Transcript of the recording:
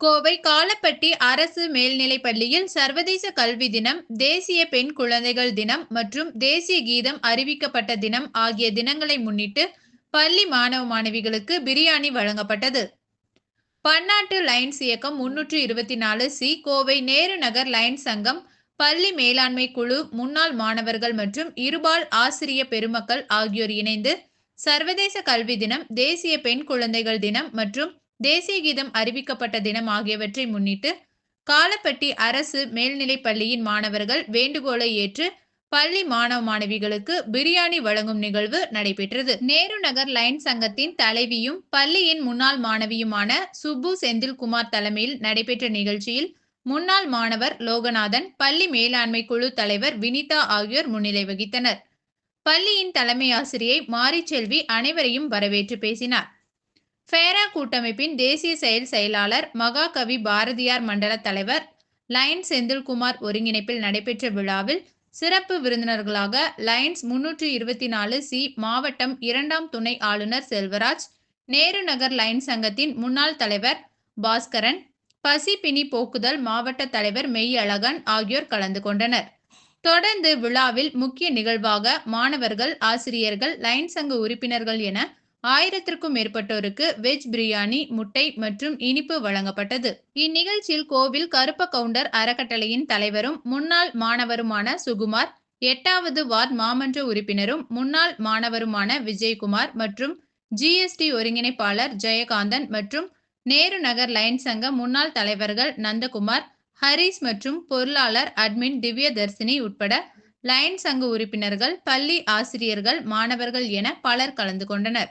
கோவை காலப்பட்டி அரசு மேல்நிலைப் பள்ளியில் சர்வதேச கல்வி தினம் தேசிய பெண் குழந்தைகள் தினம் மற்றும் தேசிய கீதம் அறிவிக்கப்பட்ட தினம் ஆகிய தினங்களை முன்னிட்டு பள்ளி மாணவ மாணவிகளுக்கு பிரியாணி வழங்கப்பட்டது. பன்னாட்டு லைன்ஸ் இயக்கம் முன்னூற்று இருபத்தி நாலு சி கோவை நேரு நகர் லைன்ஸ் சங்கம் பள்ளி மேலாண்மை குழு முன்னாள் மாணவர்கள் மற்றும் இருபால் ஆசிரிய பெருமக்கள் ஆகியோர் இணைந்து சர்வதேச கல்வி தினம் தேசிய பெண் குழந்தைகள் தினம் மற்றும் தேசிய கீதம் அறிவிக்கப்பட்ட தினம் ஆகியவற்றை முன்னிட்டு காலப்பட்டி அரசு மேல்நிலைப் பள்ளியின் மாணவர்கள் வேண்டுகோளை ஏற்று பள்ளி மாணவ மாணவிகளுக்கு பிரியாணி வழங்கும் நிகழ்வு நடைபெற்றது. நேரு நகர் லைன் சங்கத்தின் தலைவியும் பள்ளியின் முன்னாள் மாணவியுமான சுப்பு செந்தில்குமார் தலைமையில் நடைபெற்ற நிகழ்ச்சியில் முன்னாள் மாணவர் லோகநாதன் பள்ளி மேலாண்மை குழு தலைவர் வினிதா ஆகியோர் முன்னிலை வகித்தனர். பள்ளியின் தலைமை ஆசிரியை மாரிச்செல்வி அனைவரையும் வரவேற்று பேசினார். ஃபேரா கூட்டமைப்பின் தேசிய செயல் செயலாளர் மகாகவி பாரதியார் மண்டல தலைவர் லைன் செந்தில்குமார் ஒருங்கிணைப்பில் நடைபெற்ற விழாவில் சிறப்பு விருந்தினர்களாக லயன்ஸ் முன்னூற்று இருபத்தி நாலு சி மாவட்டம் இரண்டாம் துணை ஆளுநர் செல்வராஜ் நேரு நகர் லயன்ஸ் சங்கத்தின் முன்னாள் தலைவர் பாஸ்கரன் பசி பிணி போக்குதல் மாவட்ட தலைவர் மெய்யழகன் ஆகியோர் கலந்து கொண்டனர். தொடர்ந்து விழாவில் முக்கிய நிகழ்வாக மாணவர்கள் ஆசிரியர்கள் லைன் சங்க உறுப்பினர்கள் என ஆயிரத்திற்கும் மேற்பட்டோருக்கு வெஜ் பிரியாணி முட்டை மற்றும் இனிப்பு வழங்கப்பட்டது. இந்நிகழ்ச்சியில் கோவில் கருப்ப கவுண்டர் அறக்கட்டளையின் தலைவரும் முன்னாள் மாணவருமான சுகுமார் எட்டாவது வார்டு மாமன்ற உறுப்பினரும் முன்னாள் மாணவருமான விஜயகுமார் மற்றும் ஜிஎஸ்டி ஒருங்கிணைப்பாளர் ஜெயகாந்தன் மற்றும் நேரு நகர் லைன் சங்க முன்னாள் தலைவர்கள் நந்தகுமார் ஹரிஸ் மற்றும் பொருளாளர் அட்மின் திவ்யதர்சினி உட்பட லயன் சங்க உறுப்பினர்கள் பள்ளி ஆசிரியர்கள் மாணவர்கள் என பலர் கலந்து கொண்டனர்.